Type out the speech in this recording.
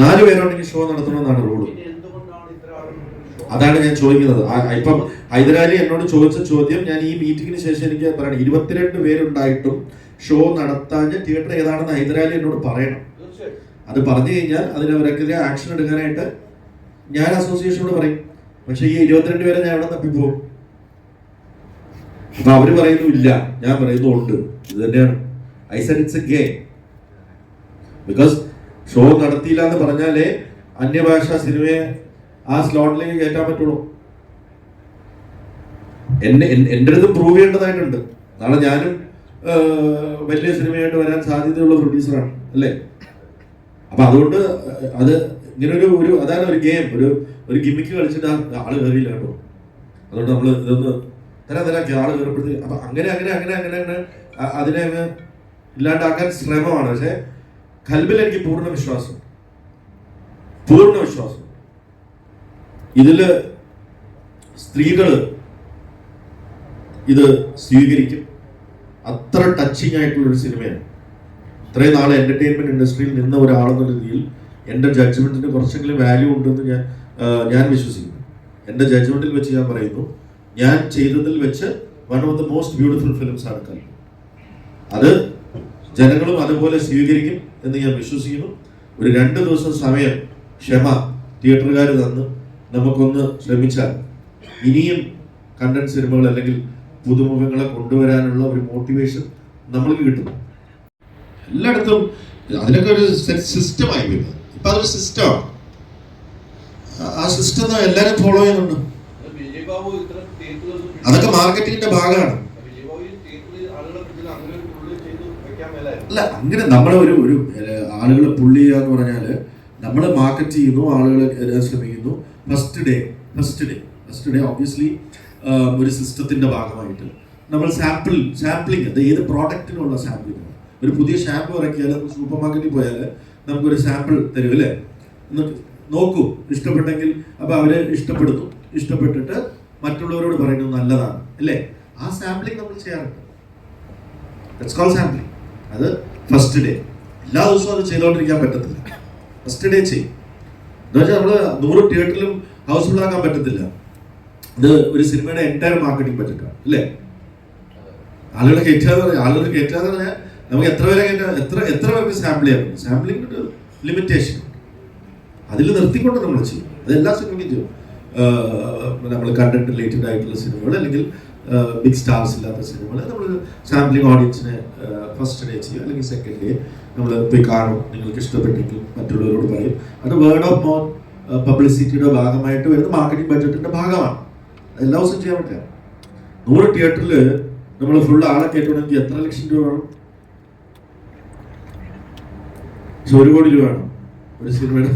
നാല് പേരുണ്ടെങ്കിൽ show നടത്തണമെന്നാണ് rule അതാണ് ഞാൻ ചോദിക്കുന്നത്. ഇപ്പം ഹൈദരാലി എന്നോട് ചോദിച്ച ചോദ്യം ഞാൻ ഈ മീറ്റിംഗിന് ശേഷം എനിക്ക് പറയണം. ഇരുപത്തിരണ്ട് പേരുണ്ടായിട്ടും ഷോ നടത്താൻ തിയേറ്റർ ഏതാണെന്ന് ഹൈദരാലി എന്നോട് പറയണം. അത് പറഞ്ഞു കഴിഞ്ഞാൽ അതിന് അവർക്കെതിരെ ആക്ഷൻ എടുക്കാനായിട്ട് ഞാൻ അസോസിയേഷനോട് പറയും. പക്ഷെ ഈ ഇരുപത്തിരണ്ട് പേരെ ഞാൻ എവിടെ തപ്പിപ്പോകും അപ്പൊ അവർ പറയുന്നു ഇല്ല ഞാൻ പറയുന്നു ഉണ്ട് ഇത് തന്നെയാണ്. I it's a game because show നടത്തിയില്ല എന്ന് പറഞ്ഞാലേ അന്യഭാഷാ സിനിമയെ ആ സ്ലോട്ടിലേക്ക് കയറ്റാൻ പറ്റുള്ളൂ. എന്നെ എൻ- എന്റെ അടുത്ത് പ്രൂവ് ചെയ്യേണ്ടതായിട്ടുണ്ട്. നാളെ ഞാനും വലിയ സിനിമയായിട്ട് വരാൻ സാധ്യതയുള്ള പ്രൊഡ്യൂസറാണ് അല്ലേ? അപ്പൊ അതുകൊണ്ട് അത് ഇങ്ങനെ ഒരു അതാണ് ഒരു ഗെയിം ഒരു ഒരു ഗിമിക്ക് കളിച്ചിട്ട് ആൾ കയറിയില്ല കേട്ടോ. അതുകൊണ്ട് നമ്മൾ ഇതൊന്ന് തരാം തരാം ആൾ കയറപ്പെടുത്തി അപ്പൊ അങ്ങനെ അങ്ങനെ അങ്ങനെ അങ്ങനെ അങ്ങനെ അതിനെ അങ്ങ് ഇല്ലാണ്ടാക്കാൻ ശ്രമമാണ്. പക്ഷെ കൽബിൽ എനിക്ക് പൂർണ വിശ്വാസം. പൂർണ വിശ്വാസം. ഇതിൽ സ്ത്രീകൾ ഇത് സ്വീകരിക്കും. അത്ര ടച്ചിങ് ആയിട്ടുള്ള ഒരു സിനിമയാണ്. ഇത്രയും നാളെ എന്റർടൈൻമെന്റ് ഇൻഡസ്ട്രിയിൽ നിന്ന ഒരാളെന്ന രീതിയിൽ എന്റെ ജഡ്ജ്മെന്റിന് കുറച്ചെങ്കിലും വാല്യൂ ഉണ്ടെന്ന് ഞാൻ ഞാൻ വിശ്വസിക്കുന്നു. എന്റെ ജഡ്ജ്മെന്റിൽ വെച്ച് ഞാൻ പറയുന്നു ഞാൻ ചെയ്തതിൽ വെച്ച് one of the most beautiful films ആണ് കല്ലു അത് ജനങ്ങളും അതുപോലെ സ്വീകരിക്കും എന്ന് ഞാൻ വിശ്വസിക്കുന്നു. ഒരു രണ്ട് ദിവസം സമയം ക്ഷമ തിയേറ്ററുകാർ തന്ന് നമുക്കൊന്ന് ശ്രമിച്ചാൽ ഇനിയും കണ്ടന്റ് സിനിമകൾ അല്ലെങ്കിൽ പുതുമുഖങ്ങളെ കൊണ്ടുവരാനുള്ള ഒരു മോട്ടിവേഷൻ നമ്മൾക്ക് കിട്ടും. എല്ലായിടത്തും അതിനൊക്കെ ഒരു സിസ്റ്റമായി വരുന്നത് ഇപ്പൊ അതൊരു സിസ്റ്റമാണ് ആ സിസ്റ്റം എല്ലാവരും ഫോളോ ചെയ്യുന്നുണ്ട്. അതൊക്കെ മാർക്കറ്റിംഗിന്റെ ഭാഗമാണ് വിജയ് ബാബു ഈ തിയേറ്ററിൽ ആളുകളെ പിടിച്ച് അങ്ങനെ ഒരു പുള്ളി ചെയ്ത് വെക്കാൻ മേലായിരുന്നു അല്ല അങ്ങനെ നമ്മളെ ഒരു ഒരു ആളുകളെ പുള്ളി എന്ന് പറഞ്ഞാൽ നമ്മൾ മാർക്കറ്റ് ചെയ്യുന്നു എത്താൻ ശ്രമിക്കുന്നു. First day first day first day obviously ഒരു സിസ്റ്റത്തിന്റെ ഭാഗമായിട്ട്. നമ്മൾ സാമ്പിൾ സാമ്പിളിങ് അത് ഏത് പ്രോഡക്റ്റിനുള്ള സാമ്പിളിങ് ഒരു പുതിയ ഷാമ്പു ഇറക്കിയാൽ സൂപ്പർ മാർക്കറ്റിൽ പോയാൽ നമുക്കൊരു സാമ്പിൾ തരും അല്ലേ? നോക്കൂ ഇഷ്ടപ്പെട്ടെങ്കിൽ അപ്പോൾ അവർ ഇഷ്ടപ്പെടുന്നു. ഇഷ്ടപ്പെട്ടിട്ട് മറ്റുള്ളവരോട് പറയുന്നത് നല്ലതാണ് അല്ലേ? ആ സാമ്പിളിങ് നമ്മൾ ചെയ്യാറുണ്ട്. ഇറ്റ്സ് സാമ്പിളിങ് അത് ഫസ്റ്റ് ഡേ എല്ലാ ദിവസവും അത് ചെയ്തുകൊണ്ടിരിക്കാൻ പറ്റത്തില്ല. ഫസ്റ്റ് ഡേ ചെയ്യും. എന്ന് വെച്ചാൽ നമ്മൾ നൂറ് തിയേറ്ററിലും ഹൗസ്ഫുൾ ആക്കാൻ പറ്റത്തില്ല. ഇത് ഒരു സിനിമയുടെ എന്റയർ മാർക്കറ്റിംഗ് ബജറ്റാണ് അല്ലേ? ആളുകളെ കയറ്റാന്ന് പറഞ്ഞാൽ ആളുകൾ കയറ്റാന്ന് പറഞ്ഞാൽ നമുക്ക് എത്ര പേരെ കയറ്റാം എത്ര എത്ര പേർക്ക് സാമ്പിൾ ചെയ്യാൻ പറ്റും? സാമ്പിളിംഗ് ഒരു ലിമിറ്റേഷൻ അതിൽ നിർത്തിക്കൊണ്ട് നമ്മൾ ചെയ്യും അതെല്ലാ സിനിമയ്ക്കും ചെയ്യും. നമ്മൾ കണ്ടന്റ് റിലേറ്റഡ് ആയിട്ടുള്ള സിനിമകൾ അല്ലെങ്കിൽ ബിഗ് സ്റ്റാർസ് ഇല്ലാത്ത സിനിമകൾ നമ്മൾ സാമ്പിളിംഗ് ഓഡിയൻസിനെ ഫസ്റ്റ് ഡേ ചെയ്യുക അല്ലെങ്കിൽ സെക്കൻഡ് ഡേ നമ്മൾ പോയി കാണും. നിങ്ങൾക്ക് ഇഷ്ടപ്പെട്ടെങ്കിൽ മറ്റുള്ളവരോട് പറയും. അത് വേർഡ് ഓഫ് മൗത്ത് പബ്ലിസിറ്റിയുടെ ഭാഗമായിട്ട് വരുന്ന മാർക്കറ്റിംഗ് ബഡ്ജറ്റിന്റെ ഭാഗമാണ്. എല്ലാ ദിവസവും ചെയ്യാൻ പറ്റില്ല. നൂറ് തിയേറ്ററിൽ നമ്മൾ ഫുൾ ആളെ കയറ്റണമെങ്കിൽ എത്ര ലക്ഷം രൂപ വേണം? ഒരു കോടി രൂപ വേണം. ഒരു സിനിമയുടെ